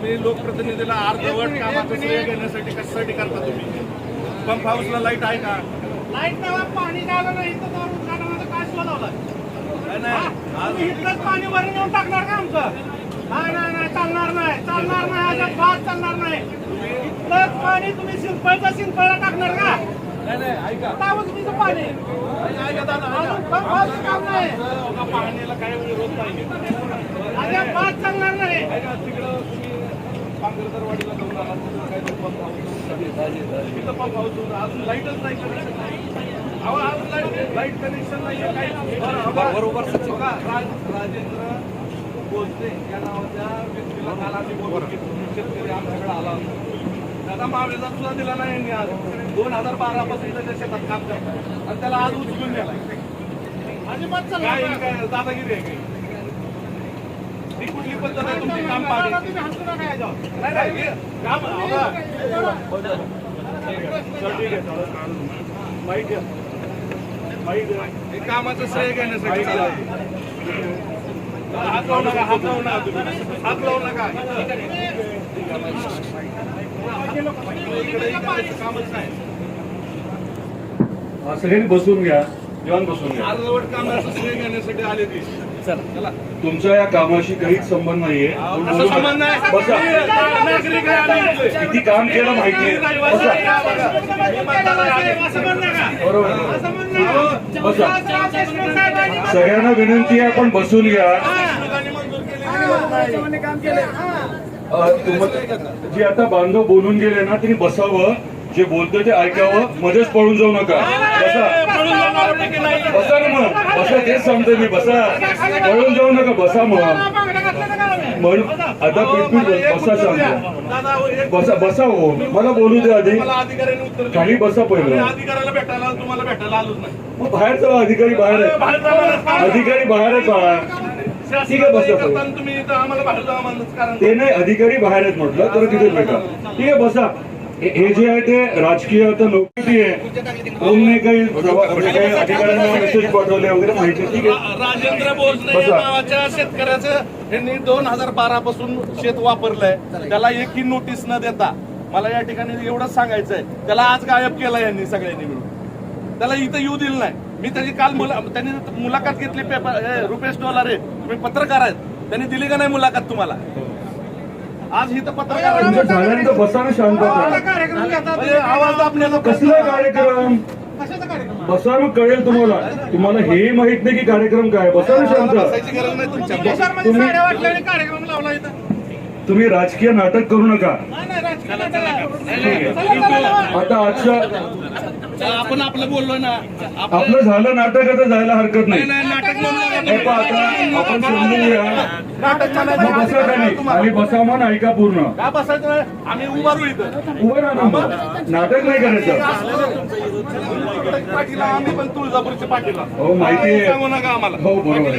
तुम्ही लोकप्रतिनिधीला अर्धवट कामाचं श्रेय घेण्यासाठी कशासाठी करता तुम्ही? पंप हाऊसला लाइट आहे का? लाइट नाही पाणी झालं नाही इथं उद्घाटनाचा काय शोधावला नाही, इथलंच पाणी भरून येऊन टाकणार का आमचं? नाही नाही नाही चालणार नाही चालणार नाही आज बात चालणार नाही. इथलंच पाणी तुम्ही सिंपलचं सिंपलला टाकणार का? तुमचं पाणी. पंप काम नाही. पाण्याला काय विरोध बात चालणार नाही. पांगरदरवाडीला जाऊन आला तिथं काय ते पंप हाऊस तिथं पंप हाऊस होतं. अजून लाईटच नाही कनेक्शन नाही अहो अजून लाइट लाइट कनेक्शन नाही आहे काही बरोबर बघा राज राजेंद्र बोलते या नावाच्या व्यक्तीला काल आम्ही बोलतो शेतकरी आमच्याकडे आला होता. त्याचा मावेजा सुद्धा दिला नाही यांनी आज. दोन हजार बारा पासून त्याच्या शेतात काम करतात. आणि त्याला आज उचलून. काय दादागिरी आहे काही पद्धत आहे तुमची काम काम. माहिती. हे कामाचं श्रेय घेण्यासाठी. हात लावू नका हात लावू नका तुम्ही. हात लावू नका कामच नाही हा, सगळ्यांनी बसून घ्या जेवण बसून घ्या अर्धवट कामाचं श्रेय घेण्यासाठी आले ती चला तुमच्या या कामाशी काहीच संबंध नाहीये. किती काम केलं. बरोबर साहेबांनी सगळ्यांना विनंती आहे आपण बसून घ्या जे आता बांधव बोलून गेले ना त्यांनी बसावं जे बोलतोय ते ऐकावं मध्येच पळून जाऊ नका बसा बसा ना मग. बसा तेच सांगतोय मी बसा. पळून जाऊ नका बसा मग. म्हणून आता पीठ बसा सांगतो. बसा बसा हो. मला बोलू दे आधी. खाली बसा पहिलं. मग बाहेर जाऊ अधिकारी बाहेर मला. अधिकारी बाहेर बाळा. ठीक आहे, बसा ते नाही अधिकारी बाहेर आहेत म्हटलं तर तिथे भेटा. ठीक आहे बसा. हे जे आहे ते राजकीय आता नोकरी आहे. ओमने काही अधिकाऱ्यांना मेसेज पाठवले वगैरे माहिती. ठीक आहे. राजेंद्र भोसले या. नावाच्या शेतकऱ्याचं यांनी दोन हजार बारा पासून शेत वापरलंय. त्याला एकही नोटीस न देता. मला या ठिकाणी एवढंच सांगायचंय. त्याला आज गायब केला यांनी सगळ्यांनी मिळून. त्याला इथं येऊ दिलं नाही. मी त्याची काल मुला त्यांनी मुलाखत घेतली पेपर रुपेश डोलारे तुम्ही पत्रकार आहेत. त्यांनी दिली का नाही मुलाखत तुम्हाला? आज इथं पत्रकार झाल्यानंतर बसा ना शांत म्हणजे आवाज आपल्याला कसला कार्यक्रम? बसा मग कळेल तुम्हाला. तुम्हाला हेही माहीत नाही की कार्यक्रम काय बसा ना शांत. इथं. तुम्ही राजकीय नाटक करू नका. आता आजच्या आपण आपलं बोललो ना. आपलं झालं नाटक आता जायला हरकत नाही. आता आपण मग बसा खाली खाली बसा म्हण ऐका पूर्ण? आम्ही उभारू इथं. उभं राहा ना मग. नाटक नाही करायचं. पाठीला आम्ही पण तुळजापूरच्या पाठीला. हो माहिती आहे. हो बरोबर आहे.